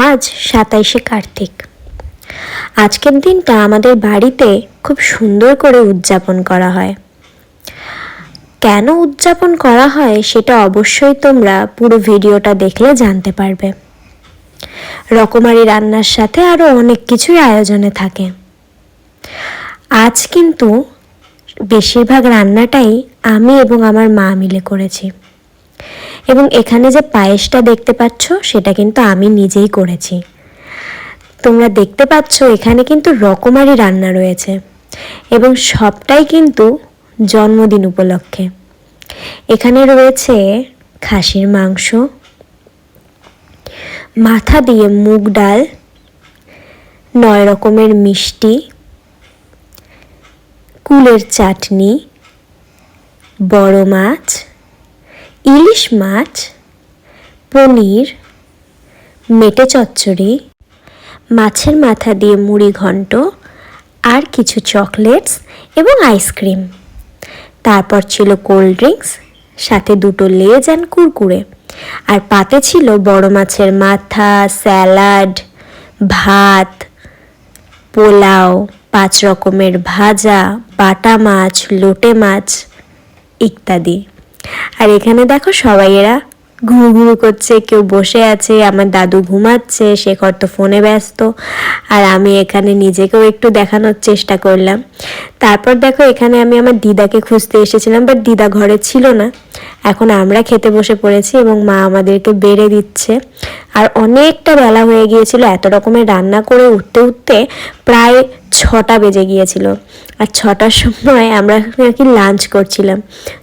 আজ সাতাইশে কার্তিক। আজকের দিনটা আমাদের বাড়িতে খুব সুন্দর করে উদযাপন করা হয়। কেন উদযাপন করা হয় সেটা অবশ্যই তোমরা পুরো ভিডিওটা দেখলে জানতে পারবে। রকমারি রান্নার সাথে আরও অনেক কিছুই আয়োজনে থাকে। আজ কিন্তু বেশিরভাগ রান্নাটাই আমি এবং আমার মা মিলে করেছি। এবং এখানে যে পায়েসটা দেখতে পাচ্ছ, সেটা কিন্তু আমি নিজেই করেছি। তোমরা দেখতে পাচ্ছ, এখানে কিন্তু রকমারি রান্না রয়েছে এবং সবটাই কিন্তু জন্মদিন উপলক্ষে। এখানে রয়েছে খাসির মাংস, মাথা দিয়ে মুগ ডাল, নয় রকমের মিষ্টি, কুলের চাটনি, বড় মাছ ইলিশ মাছ, পনির, মেটে চচ্চড়ি, মাছের মাথা দিয়ে মুড়ি ঘন্ট, আর কিছু চকলেটস এবং আইসক্রিম। তারপর ছিল কোল্ড ড্রিঙ্কস, সাথে দুটো লেজ অ্যান্ড কুরকুরে। আর পাতে ছিল বড় মাছের মাথা, স্যালাড, ভাত, পোলাও, পাঁচ রকমের ভাজা, বাটা মাছ, লোটে মাছ ইত্যাদি। আর এখানে দেখো সবাই এরা ঘুরু ঘুরু করছে, কেউ বসে আছে, আমার দাদু ঘুমাচ্ছে, শেখর তো ফোনে ব্যস্ত। আর আমি এখানে নিজেকেও একটু দেখানোর চেষ্টা করলাম। তারপর দেখো এখানে আমি আমার দিদাকে খুঁজতে এসেছিলাম বাট দিদা ঘরে ছিল না। এখন আমরা খেতে বসে পড়েছি এবং মা আমাদেরকে বেড়ে দিচ্ছে। আর অনেকটা বেলা হয়ে গিয়েছিল, এত রকমের রান্না করে উঠতে উঠতে প্রায় ছটা বেজে গিয়েছিল। আর ছটার সময় আমরা নাকি লাঞ্চ করছিলাম।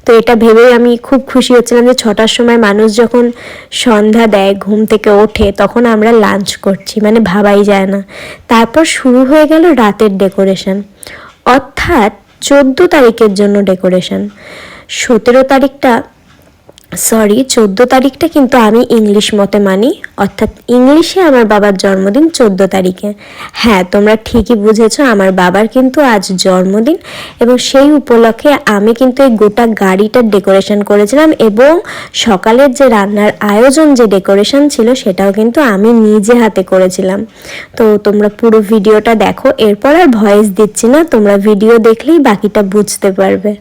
তো এটা ভেবেই আমি খুব খুশি হচ্ছিলাম যে ছটার সময় মানুষ যখন সন্ধ্যা দেয়, ঘুম থেকে ওঠে, তখন আমরা লাঞ্চ করছি। মানে ভাবাই যায় না। তারপর শুরু হয়ে গেল রাতের ডেকোরেশন অর্থাৎ চোদ্দ তারিখের জন্য ডেকোরেশন সতেরো তারিখটা সরি চোদ্দ তারিখটা কিন্তু আমি ইংলিশ মতে মানি। অর্থাৎ ইংলিশে আমার বাবার জন্মদিন চোদ্দ তারিখে। হ্যাঁ তোমরা ঠিকই বুঝেছ, আমার বাবার কিন্তু আজ জন্মদিন এবং সেই উপলক্ষে আমি কিন্তু এই গোটা গাড়িটার ডেকোরেশন করেছিলাম এবং সকালের যে রান্নার আয়োজন যে ডেকোরেশন ছিল, সেটাও কিন্তু আমি নিজে হাতে করেছিলাম। তো তোমরা পুরো ভিডিওটা দেখো, এরপর আর ভয়েস দিচ্ছি না, তোমরা ভিডিও দেখলেই বাকিটা বুঝতে পারবে।